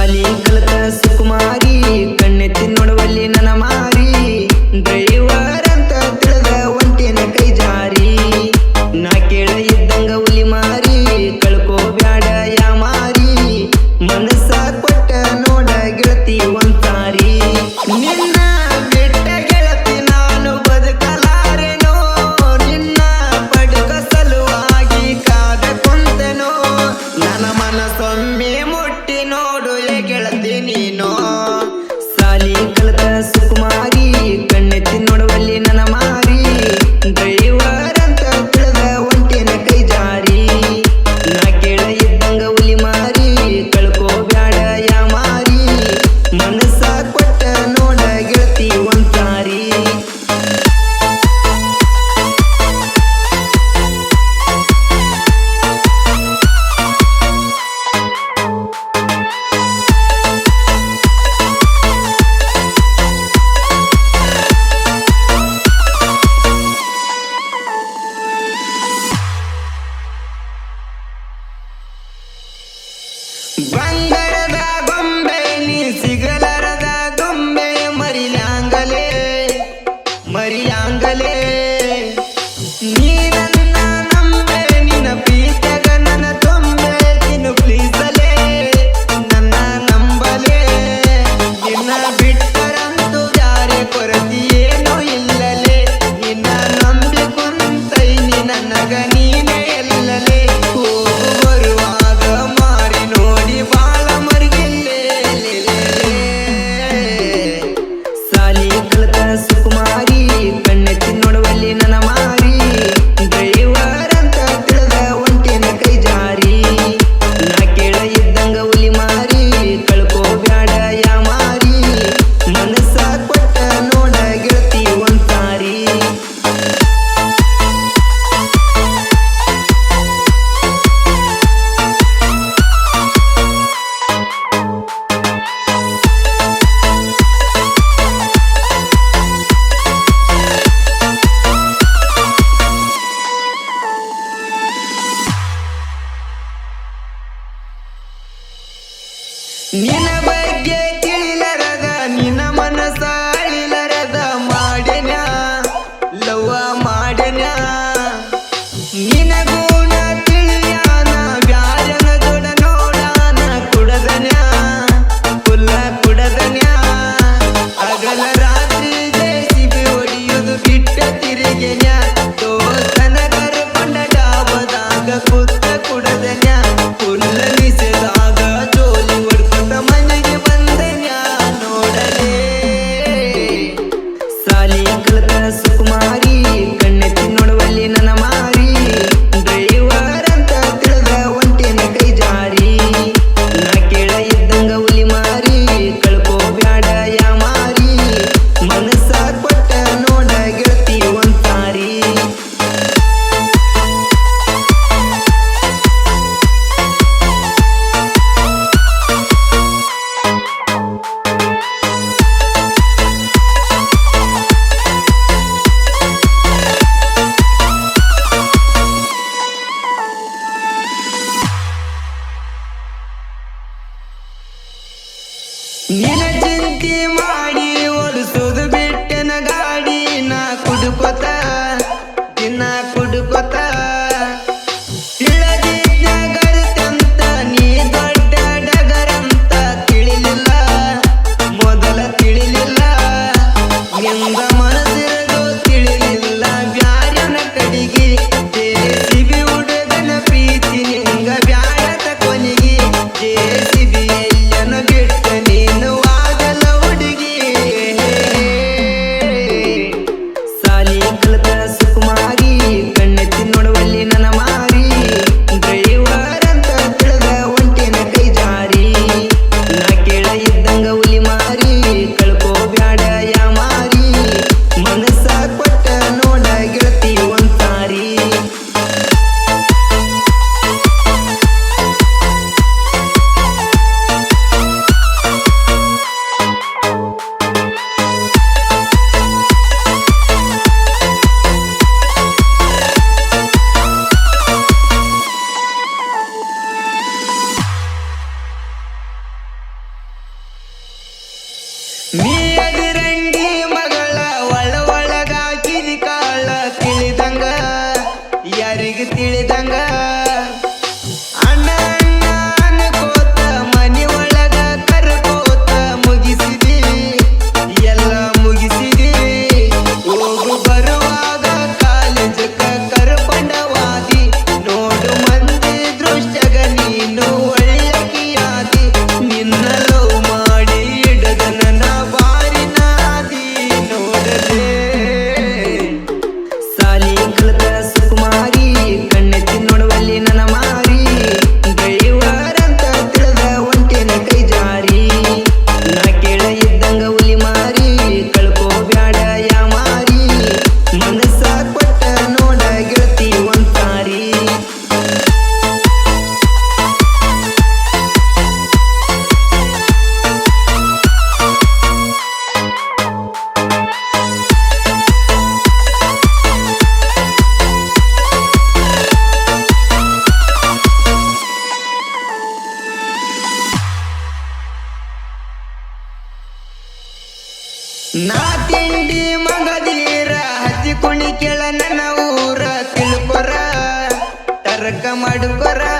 ಶಾಲಿ ಕಲಿತ ಸುಕುಮಾರಿ ಕಣ್ಣೆತ್ತಿ ನೋಡುವಲ್ಲಿ ನನ್ನ ಮಾರಿ. ದೈವರಂತ ತಿಳಿದ ಒಂಟಿನ ಕೈ ಜಾರಿ. ನಾ ಕೇಳ ಇದ್ದಂಗ ಹುಲಿ ಮಾರಿ, ಕಳ್ಕೋ ಬ್ಯಾಡ ಯಾ ಮಾರಿ. ಮನಸ್ಸ ಕೊಟ್ಟ ನೋಡ ಗೆಳತಿ ಒಂತಾರಿ ನಿನ್ನ ನನ್ನ ಮನಸ್ಸೊಮ್ಮೆ ಮುಡಿ ನೀನ ಚಿಂತೆ ಮಾ va. ನಾ ತಿಂಡಿ ಮಗದೀರ ಹತ್ತಿ ಕುಣಿ ಕೆಳ ನನ್ನ ಊರ. ತಿಳ್ಕೊರ ತರಕ ಮಾಡ್ಕೊರ.